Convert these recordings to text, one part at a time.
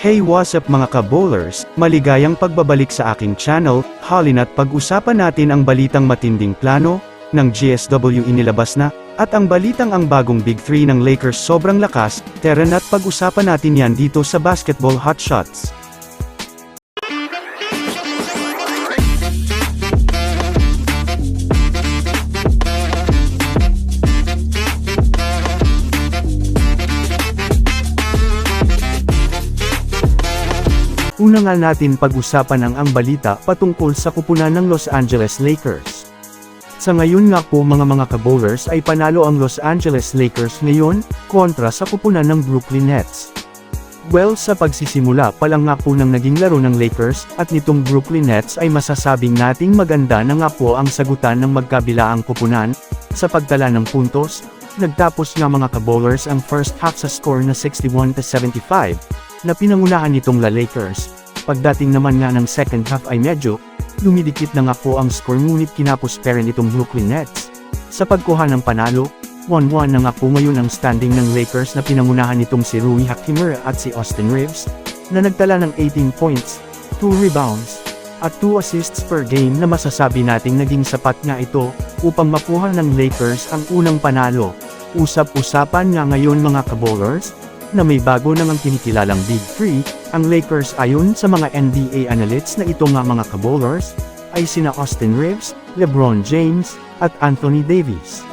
Hey what's up mga ka-bowlers, maligayang pagbabalik sa aking channel, halina't pag-usapan natin ang balitang matinding plano, ng GSW inilabas na, at ang balitang ang bagong Big 3 ng Lakers sobrang lakas, tara na't pag-usapan natin yan dito sa Basketball Hotshots. Una nga natin pag-usapan ang ang balita patungkol sa kupunan ng Los Angeles Lakers. Sa ngayon nga po mga mga ka-bowlers ay panalo ang Los Angeles Lakers ngayon, kontra sa kupunan ng Brooklyn Nets. Well sa pagsisimula pa lang nga po ng naging laro ng Lakers at nitong Brooklyn Nets ay masasabing nating maganda na nga po ang sagutan ng magkabilaang kupunan, sa pagtala ng puntos, nagtapos nga mga ka-bowlers ang first half sa score na 61-75, na pinangunahan nitong La Lakers. Pagdating naman nga ng second half ay medyo, lumidikit na nga po ang score ngunit kinapos pa rin itong Brooklyn Nets. Sa pagkuha ng panalo, 1-1 na nga po ngayon ang standing ng Lakers na pinangunahan nitong si Rui Hachimura at si Austin Reeves, na nagtala ng 18 points, 2 rebounds, at 2 assists per game na masasabi nating naging sapat nga ito, upang makuha ng Lakers ang unang panalo. Usap-usapan nga ngayon mga kabowlers, na may bago namang kinikilalang Big 3, ang Lakers ayon sa mga NBA analysts na ito nga mga kabowlers, ay sina Austin Reeves, LeBron James, at Anthony Davis.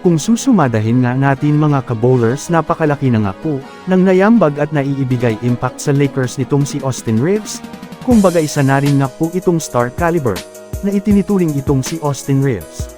Kung susumadahin nga natin mga kabowlers napakalaki na nga po, ng nayambag at naiibigay impact sa Lakers nitong si Austin Reeves, kumbaga isa na rin nga po itong star caliber, na itinituring itong si Austin Reeves.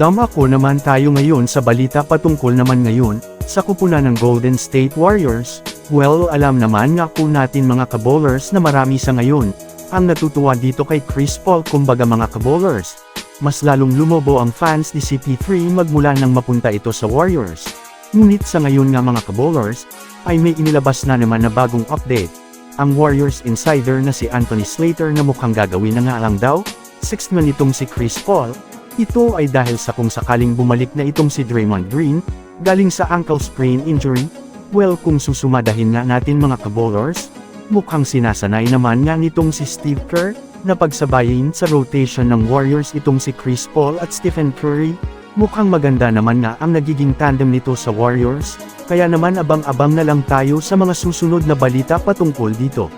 Dama ko naman tayo ngayon sa balita patungkol naman ngayon, sa kupunan ng Golden State Warriors, well alam naman nga po natin mga kabowlers na marami sa ngayon, ang natutuwa dito kay Chris Paul kumbaga mga kabowlers. Mas lalong lumobo ang fans ni CP3 magmula nang mapunta ito sa Warriors. Ngunit sa ngayon nga mga kabowlers, ay may inilabas na naman na bagong update. Ang Warriors insider na si Anthony Slater na mukhang gagawin na nga lang daw, sixth man itong si Chris Paul, ito ay dahil sa kung sakaling bumalik na itong si Draymond Green, galing sa ankle sprain injury, well kung susumadahin nga natin mga kabowlers, mukhang sinasanay naman nga nitong si Steve Kerr, na pagsabayin sa rotation ng Warriors itong si Chris Paul at Stephen Curry, mukhang maganda naman nga ang nagiging tandem nito sa Warriors, kaya naman abang-abang na lang tayo sa mga susunod na balita patungkol dito.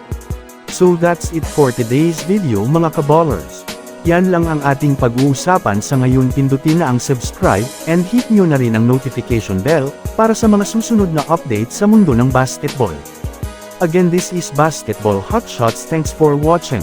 So that's it for today's video mga kaballers. Yan lang ang ating pag-uusapan sa ngayon pindutin na ang subscribe and hit nyo na rin ang notification bell para sa mga susunod na update sa mundo ng basketball. Again this is Basketball Hotshots thanks for watching.